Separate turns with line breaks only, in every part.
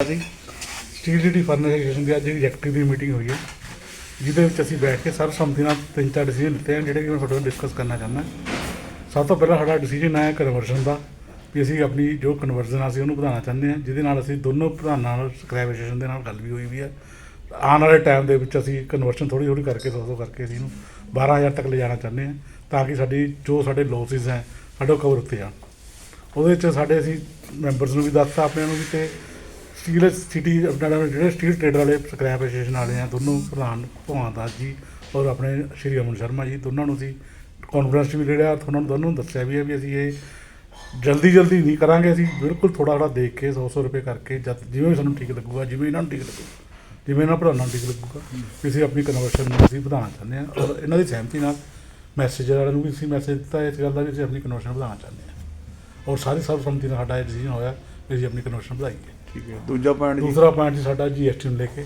ਸੀ steel city furniture association ਦੀ ਅੱਜ executive ਦੀ meeting ਹੋਈ ਹੈ, ਜਿਹਦੇ ਵਿੱਚ ਅਸੀਂ ਬੈਠ ਕੇ ਸਰਬਸੰਮਤੀ ਨਾਲ ਤਿੰਨ ਚਾਰ ਡਿਸੀਜਨ ਲਿੱਤੇ ਹਨ, ਜਿਹੜੇ ਕਿ ਮੈਂ ਤੁਹਾਡੇ ਨਾਲ ਡਿਸਕਸ ਕਰਨਾ ਚਾਹੁੰਦਾ ਸਭ ਤੋਂ ਪਹਿਲਾਂ ਸਾਡਾ ਡਿਸੀਜਨ ਹੈ ਕਨਵਰਸ਼ਨ ਦਾ, ਵੀ ਅਸੀਂ ਆਪਣੀ ਜੋ ਕਨਵਰਜ਼ਨ ਆ, ਅਸੀਂ ਉਹਨੂੰ ਵਧਾਉਣਾ ਚਾਹੁੰਦੇ ਹਾਂ, ਜਿਹਦੇ ਨਾਲ ਅਸੀਂ ਦੋਨੋਂ ਪ੍ਰਧਾਨਾਂ ਨਾਲ ਸਕ੍ਰੈਪ ਐਸੋਸੀਏਸ਼ਨ ਦੇ ਨਾਲ ਗੱਲ ਵੀ ਹੋਈ ਵੀ ਹੈ। ਆਉਣ ਵਾਲੇ ਟਾਈਮ ਦੇ ਵਿੱਚ ਅਸੀਂ ਕਨਵਰਸ਼ਨ ਥੋੜੀ ਥੋੜੀ ਕਰਕੇ, ਸੌ ਸੌ ਕਰਕੇ ਅਸੀਂ ਇਹਨੂੰ 12000 ਤੱਕ ਲਿਜਾਣਾ ਚਾਹੁੰਦੇ ਹਾਂ, ਤਾਂ ਕਿ ਸਾਡੀ ਜੋ ਸਾਡੇ ਲੋਸਿਸ ਹੈ, ਸਾਡੇ ਉਹ ਕਵਰ ਉੱਤੇ ਜਾਣ। ਉਹਦੇ ਵਿੱਚ ਸਾਡੇ ਅਸੀਂ ਮੈਂਬਰਸ ਨੂੰ ਵੀ ਦੱਸਤਾ, ਆਪਣੇ ਨੂੰ ਵੀ ਤੇ ਸਟੀਲ ਸਿਟੀ ਆਪਣਾ ਜਿਹੜੇ ਸਟੀਲ ਟ੍ਰੇਡਰ ਵਾਲੇ ਸਕ੍ਰੈਪ ਐਸੋਸੀਏਸ਼ਨ ਵਾਲੇ ਆ, ਦੋਨੋਂ ਪ੍ਰਧਾਨ ਭਵਾਨ ਦਾਸ ਜੀ ਔਰ ਆਪਣੇ ਸ਼੍ਰੀ ਅਮਨ ਸ਼ਰਮਾ ਜੀ, ਦੋਨਾਂ ਨੂੰ ਅਸੀਂ ਕਾਨਫਰੰਸ ਵੀ ਜਿਹੜਾ ਉਹਨਾਂ ਨੂੰ ਦੋਨੋਂ ਨੂੰ ਦੱਸਿਆ ਵੀ ਹੈ ਵੀ ਅਸੀਂ ਇਹ ਜਲਦੀ ਜਲਦੀ ਨਹੀਂ ਕਰਾਂਗੇ, ਅਸੀਂ ਬਿਲਕੁਲ ਥੋੜਾ ਥੋੜਾ ਦੇਖ ਕੇ 100 100 ਰੁਪਏ ਕਰਕੇ ਜਦ ਜਿਵੇਂ ਵੀ ਸਾਨੂੰ ਠੀਕ ਲੱਗੂਗਾ, ਜਿਵੇਂ ਇਹਨਾਂ ਨੂੰ ਠੀਕ ਲੱਗੂਗਾ, ਜਿਵੇਂ ਇਹਨਾਂ ਪ੍ਰਧਾਨਾਂ ਨੂੰ ਠੀਕ ਲੱਗੂਗਾ, ਵੀ ਅਸੀਂ ਆਪਣੀ ਕਨਵਰਸ਼ਨ ਨੂੰ ਅਸੀਂ ਵਧਾਉਣਾ ਚਾਹੁੰਦੇ ਹਾਂ ਔਰ ਇਹਨਾਂ ਦੀ ਸਹਿਮਤੀ ਨਾਲ ਮੈਸੇਜਰ ਵਾਲਿਆਂ ਨੂੰ ਵੀ ਅਸੀਂ ਮੈਸੇਜ ਦਿੱਤਾ, ਇਸ ਗੱਲ ਦਾ ਵੀ ਅਸੀਂ ਆਪਣੀ ਕਨਵਰਸ਼ਨ ਵਧਾਉਣਾ ਚਾਹੁੰਦੇ ਹਾਂ। ਔਰ ਸਾਰੀ ਸਰਬਸੰਮਤੀ ਨਾਲ ਸਾਡਾ ਇਹ ਡਿਸੀਜਨ ਹੋਇਆ ਵੀ ਅਸੀਂ ਆਪਣੀ ਕਨਵਰਸ਼ਨ ਵਧਾਈਏ।
ਠੀਕ ਹੈ। ਦੂਜਾ ਪੁਆਇੰਟ ਜੀ।
ਦੂਸਰਾ ਪੁਆਇੰਟ ਜੀ ਸਾਡਾ ਜੀਐਸਟੀ ਨੂੰ ਲੈ ਕੇ।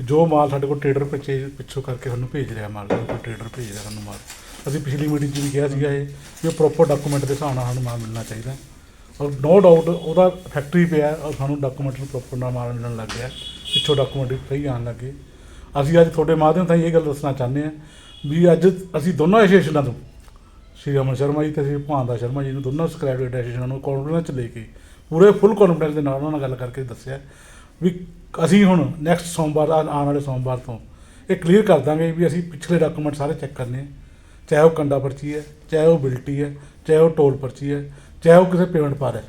ਜੋ ਮਾਲ ਸਾਡੇ ਕੋਲ ਟ੍ਰੇਡਰ ਪਿੱਛੇ ਪਿੱਛੋਂ ਕਰਕੇ ਸਾਨੂੰ ਭੇਜ ਰਿਹਾ ਮਾਲ ਕੋਈ ਟ੍ਰੇਡਰ ਭੇਜ ਰਿਹਾ ਸਾਨੂੰ ਮਾਲ। ਅਸੀਂ ਪਿਛਲੀ ਮੀਟਿੰਗ 'ਚ ਵੀ ਕਿਹਾ ਸੀਗਾ ਇਹ, ਵੀ ਪ੍ਰੋਪਰ ਡਾਕੂਮੈਂਟ ਦੇ ਹਿਸਾਬ ਨਾਲ ਸਾਨੂੰ ਮਾਲ ਮਿਲਣਾ ਚਾਹੀਦਾ। ਔਰ ਨੋ ਡਾਊਟ ਉਹਦਾ ਫੈਕਟਰੀ ਪਿਆ, ਔਰ ਸਾਨੂੰ ਡਾਕੂਮੈਂਟ ਨੂੰ ਪ੍ਰੋਪਰ ਨਾਲ ਮਾਲ ਮਿਲਣ ਲੱਗ ਗਿਆ। ਪਿੱਛੋਂ ਡਾਕੂਮੈਂਟ ਸਹੀ ਆਉਣ ਲੱਗੇ ਅਸੀਂ ਅੱਜ ਤੁਹਾਡੇ ਮਾਧਿਅਮ ਤੋਂ ਇਹ ਗੱਲ ਦੱਸਣਾ ਚਾਹੁੰਦੇ ਹਾਂ ਵੀ ਅੱਜ ਅਸੀਂ ਦੋਨੋਂ ਐਸੋਸੀਏਸ਼ਨਾਂ ਤੋਂ, ਸ਼੍ਰੀ ਅਮਨ ਸ਼ਰਮਾ ਜੀ ਤੇ ਸ਼੍ਰੀ ਭਾਂਦਾ ਸ਼ਰਮਾ ਜੀ ਨੂੰ ਦੋਨੋਂ ਸਕ੍ਰੈਪ ਐਸੋਸੀਏਸ਼ਨਾਂ ਨੂੰ ਕਾਨਫਰੰਸ 'ਚ ਲੈ ਕੇ ਪੂਰੇ ਫੁੱਲ ਕਾਨਫੀਡੈਂਸ ਦੇ ਨਾਲ ਉਹਨਾਂ ਨਾਲ ਗੱਲ ਕਰਕੇ ਦੱਸਿਆ ਵੀ ਅਸੀਂ ਹੁਣ ਨੈਕਸਟ ਸੋਮਵਾਰ ਆਉਣ ਵਾਲੇ ਸੋਮਵਾਰ ਤੋਂ ਇਹ ਕਲੀਅਰ ਕਰ ਦਾਂਗੇ ਵੀ ਅਸੀਂ ਪਿਛਲੇ ਡਾਕੂਮੈਂਟ ਸਾਰੇ ਚੈੱਕ ਕਰਨੇ ਆ। ਚਾਹੇ ਉਹ ਕੰਡਾ ਪਰਚੀ ਹੈ, ਚਾਹੇ ਉਹ ਬਿਲਟੀ ਹੈ, ਚਾਹੇ ਉਹ ਟੋਲ ਪਰਚੀ ਹੈ, ਚਾਹੇ ਉਹ ਕਿਸੇ ਪੇਮੈਂਟ ਪਾ ਰਿਹਾ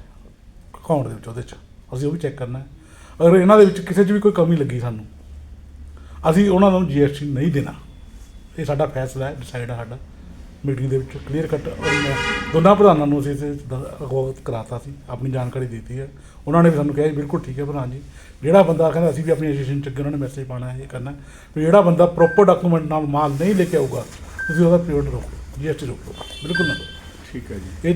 ਅਕਾਊਂਟ ਦੇ ਵਿੱਚ, ਉਹਦੇ 'ਚ। ਅਸੀਂ ਉਹ ਵੀ ਚੈੱਕ ਕਰਨਾ ਹੈ। ਅਗਰ ਇਹਨਾਂ ਦੇ ਵਿੱਚ ਕਿਸੇ 'ਚ ਵੀ ਕੋਈ ਕਮੀ ਲੱਗੀ ਸਾਨੂੰ, ਅਸੀਂ ਉਹਨਾਂ ਨੂੰ ਜੀਐਸਟੀ ਨਹੀਂ ਦੇਣਾ। ਇਹ ਸਾਡਾ ਫੈਸਲਾ ਹੈ ਡਿਸਾਈਡ ਹੈ ਸਾਡਾ। ਮੀਟਿੰਗ ਦੇ ਵਿੱਚ ਕਲੀਅਰ ਕੱਟ ਦੋਨਾਂ ਪ੍ਰਧਾਨਾਂ ਨੂੰ ਅਸੀਂ ਅਵਗਤ ਕਰਾਤਾ ਸੀ ਆਪਣੀ ਜਾਣਕਾਰੀ ਦਿੱਤੀ ਹੈ। ਉਹਨਾਂ ਨੇ ਵੀ ਸਾਨੂੰ ਕਿਹਾ ਜੀ ਬਿਲਕੁਲ ਠੀਕ ਹੈ ਪ੍ਰਧਾਨ ਜੀ। ਜਿਹੜਾ ਬੰਦਾ ਕਹਿੰਦਾ ਅਸੀਂ ਵੀ ਆਪਣੀ ਐਸੋਸੀਏਸ਼ਨ ਚ ਅੱਗੇ ਉਹਨਾਂ ਨੇ ਮੈਸੇਜ ਪਾਣਾ ਹੈ ਇਹ ਕਰਨਾ। ਵੀ ਜਿਹੜਾ ਬੰਦਾ ਪ੍ਰੋਪਰ ਡਾਕੂਮੈਂਟ ਨਾਲ ਮਾਲ ਨਹੀਂ ਲੈ ਕੇ ਆਊਗਾ ਤੁਸੀਂ ਉਹਦਾ ਪੇਮੈਂਟ ਰੋਕੋ ਜੀਐਸਟੀ ਰੋਕੋ। ਬਿਲਕੁਲ ਨਾ।
ਠੀਕ ਹੈ ਜੀ।
ਇਹ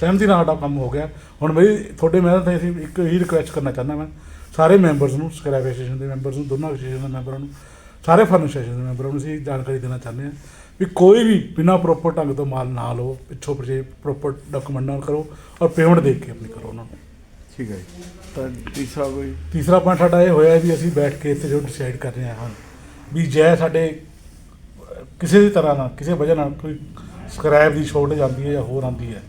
ਸਹਿਮਤੀ ਨਾਲ ਸਾਡਾ ਕੰਮ ਹੋ ਗਿਆ। ਹੁਣ ਮੇਰੀ ਤੁਹਾਡੇ ਮੈਂ ਤਾਂ ਅਸੀਂ ਇੱਕ ਹੀ ਰਿਕੁਐਸਟ ਕਰਨਾ ਚਾਹੁੰਦਾ ਮੈਂ ਸਾਰੇ ਮੈਂਬਰਸ ਨੂੰ ਸਕ੍ਰੈਪ ਐਸੋਸੀਏਸ਼ਨ ਦੇ ਮੈਂਬਰਸ ਨੂੰ ਦੋਨਾਂ ਐਸੋਸੀਏਸ਼ਨ ਦੇ ਮੈਂਬਰਾਂ ਨੂੰ ਸਾਰੇ ਫਰਨਿਚਰ ਐਸੋਸੀਏਸ਼ਨ ਦੇ ਮੈਂਬਰਾਂ ਨੂੰ ਅਸੀਂ ਜਾਣਕਾਰੀ ਦੇਣਾ ਚਾਹੁੰਦੇ ਹਾਂ ਵੀ ਕੋਈ ਵੀ ਬਿਨਾਂ ਪ੍ਰੋਪਰ ਢੰਗ ਤੋਂ ਮਾਲ ਨਾ ਲਓ ਪਿੱਛੋਂ ਪਰਚੇ ਪ੍ਰੋਪਰ ਡਾਕੂਮੈਂਟ ਨਾਲ ਕਰੋ ਔਰ ਪੇਮੈਂਟ ਦੇ ਕੇ ਆਪਣੀ ਕਰੋ ਉਹਨਾਂ ਨੂੰ।
ਠੀਕ ਹੈ ਜੀ। ਤਾਂ ਤੀਸਰਾ ਕੋਈ?
ਤੀਸਰਾ ਪੁਆਇੰਟ ਸਾਡਾ ਇਹ ਹੋਇਆ ਵੀ ਅਸੀਂ ਬੈਠ ਕੇ ਇੱਥੇ ਜੋ ਡਿਸਾਈਡ ਕਰ ਰਹੇ ਹਾਂ ਵੀ ਜੈ ਸਾਡੇ ਕਿਸੇ ਵੀ ਤਰ੍ਹਾਂ ਨਾਲ ਕਿਸੇ ਵਜ੍ਹਾ ਨਾਲ ਕੋਈ ਸਕ੍ਰੈਪ ਦੀ ਸ਼ੋਰਟੇਜ ਆਉਂਦੀ ਹੈ ਜਾਂ ਹੋਰ ਆਉਂਦੀ ਹੈ।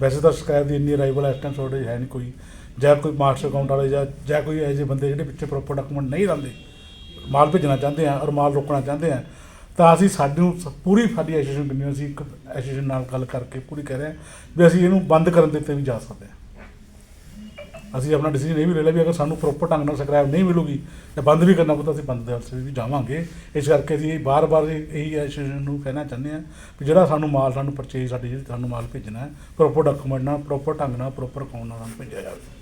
ਵੈਸੇ ਤਾਂ ਸਕ੍ਰੈਪ ਦੀ ਇੰਨੀ ਅਰਾਈਵਲ ਇਸ ਟਾਈਮ ਸ਼ੋਰਟੇਜ ਹੈ ਨਹੀਂ ਕੋਈ। ਜਾਂ ਕੋਈ ਮਾਸਟਰ ਅਕਾਊਂਟ ਵਾਲੇ ਜਾਂ ਜਾਂ ਕੋਈ ਜਿਹੇ ਬੰਦੇ ਜਿਹੜੇ ਪਿੱਛੇ ਪ੍ਰੋਪਰ ਡਾਕੂਮੈਂਟ ਨਹੀਂ ਲਾਉਂਦੇ। ਮਾਲ ਭੇਜਣਾ ਚਾਹੁੰਦੇ ਆ ਔਰ ਮਾਲ ਰੋਕਣਾ ਚਾਹੁੰਦੇ ਆ, ਤਾਂ ਅਸੀਂ ਸਾਨੂੰ ਸ- ਪੂਰੀ ਸਾਡੀ ਐਸੋਸੀਏਸ਼ਨ ਕਿੰਨੀ ਅਸੀਂ ਇੱਕ ਐਸੋਸੀਏਸ਼ਨ ਨਾਲ ਗੱਲ ਕਰਕੇ ਪੂਰੀ ਕਹਿ ਰਹੇ ਹਾਂ ਵੀ ਅਸੀਂ ਇਹਨੂੰ ਬੰਦ ਕਰਨ ਦੇ ਉੱਤੇ ਵੀ ਜਾ ਸਕਦੇ ਹਾਂ। ਅਸੀਂ ਆਪਣਾ ਡਿਸੀਜਨ ਇਹ ਵੀ ਲੈ ਲਿਆ ਵੀ ਅਗਰ ਸਾਨੂੰ ਪ੍ਰੋਪਰ ਢੰਗ ਨਾਲ ਸਕ੍ਰੈਪ ਨਹੀਂ ਮਿਲੂਗੀ ਤੇ ਬੰਦ ਵੀ ਕਰਨਾ ਪਊ ਅਸੀਂ ਬੰਦ ਦੇ ਵਾਸਤੇ ਵੀ ਜਾਵਾਂਗੇ। ਇਸ ਕਰਕੇ ਅਸੀਂ ਬਾਰ-ਬਾਰ ਇਹੀ ਐਸੋਸੀਏਸ਼ਨ ਨੂੰ ਕਹਿਣਾ ਚਾਹੁੰਦੇ ਹਾਂ ਵੀ ਜਿਹੜਾ ਸਾਨੂੰ ਮਾਲ, ਸਾਨੂੰ ਪਰਚੇਜ ਸਾਡੀ ਜਿਹੜੀ ਸਾਨੂੰ ਮਾਲ ਭੇਜਣਾ ਹੈ ਪ੍ਰੋਪਰ ਡਾਕੂਮੈਂਟ ਨਾਲ ਪ੍ਰੋਪਰ ਢੰਗ ਨਾਲ ਪ੍ਰੋਪਰ ਅਕਾਊਂਟ ਨਾਲ ਸਾਨੂੰ ਭੇਜਿਆ ਜਾਵੇ।